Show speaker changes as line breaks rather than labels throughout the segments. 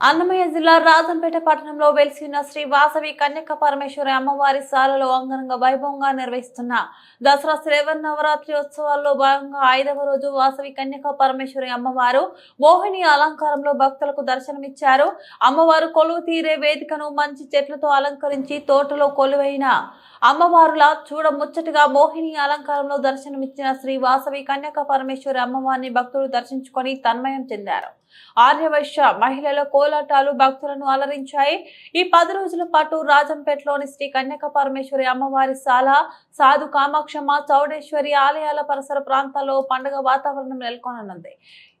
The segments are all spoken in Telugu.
అన్నమయ్య జిల్లా రాజంపేట పట్టణంలో వెలిసిన శ్రీ వాసవి కన్యక పరమేశ్వరి అమ్మవారి శాలలో అంగరంగ వైభవంగా నిర్వహిస్తున్న దసరా శ్రీవర్ నవరాత్రి ఉత్సవాల్లో భాగంగా ఐదవ రోజు వాసవి కన్యక పరమేశ్వరి అమ్మవారు మోహిని అలంకారంలో భక్తులకు దర్శనమిచ్చారు. అమ్మవారు కొలువు తీరే వేదికను మంచి చెట్లతో అలంకరించి తోటలో కొలువైన అమ్మవారులా చూడముచ్చటగా మోహిని అలంకారంలో దర్శనమిచ్చిన శ్రీ వాసవి కన్యక పరమేశ్వరి అమ్మవారిని భక్తులు దర్శించుకొని తన్మయం చెందారు. ఆర్యవైశ్య మహిళల కోలాటాలు భక్తులను అలరించాయి. ఈ పది రోజుల పాటు రాజంపేటలోని శ్రీ కన్యక పరమేశ్వరి అమ్మవారి సాల సాధు కామాక్షమ్మ చౌడేశ్వరి ఆలయాల పరిసర ప్రాంతాల్లో పండుగ వాతావరణం నెలకొననుంది.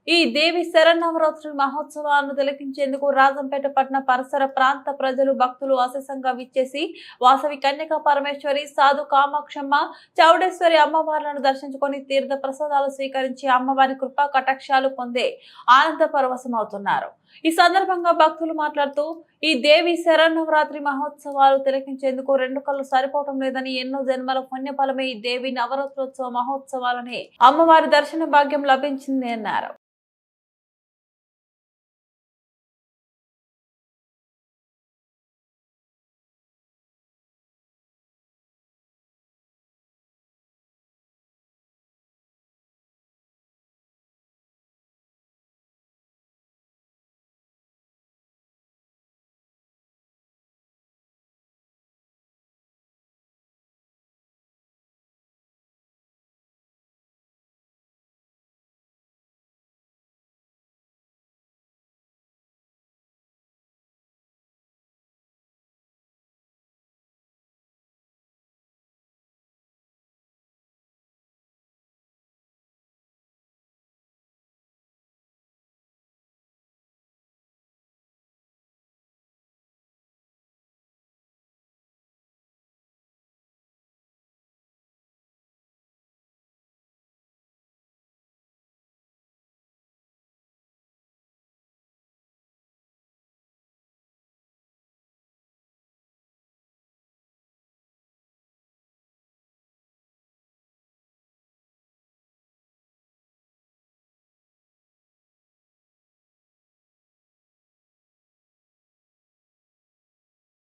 ఈ దేవి శరన్నవరాత్రి మహోత్సవాలను తిలకించేందుకు రాజంపేట పట్టణ పరిసర ప్రాంత ప్రజలు భక్తులు అశేషంగా విచ్చేసి వాసవి కన్యక పరమేశ్వరి సాధు కామాక్షమ్మ చౌడేశ్వరి అమ్మవార్లను దర్శించుకొని తీర్థ ప్రసాదాలు స్వీకరించి అమ్మవారి కృపా కటాక్షాలు పొందే ఆనంద పరవశమవుతున్నారు. ఈ సందర్భంగా భక్తులు మాట్లాడుతూ ఈ దేవి శరన్నవరాత్రి మహోత్సవాలు తిలకించేందుకు రెండు కళ్ళు సరిపోవటం లేదని ఎన్నో జన్మల పుణ్యఫలమే ఈ దేవి నవరాత్రోత్సవ మహోత్సవాలని అమ్మవారి దర్శన భాగ్యం లభించింది అన్నారు.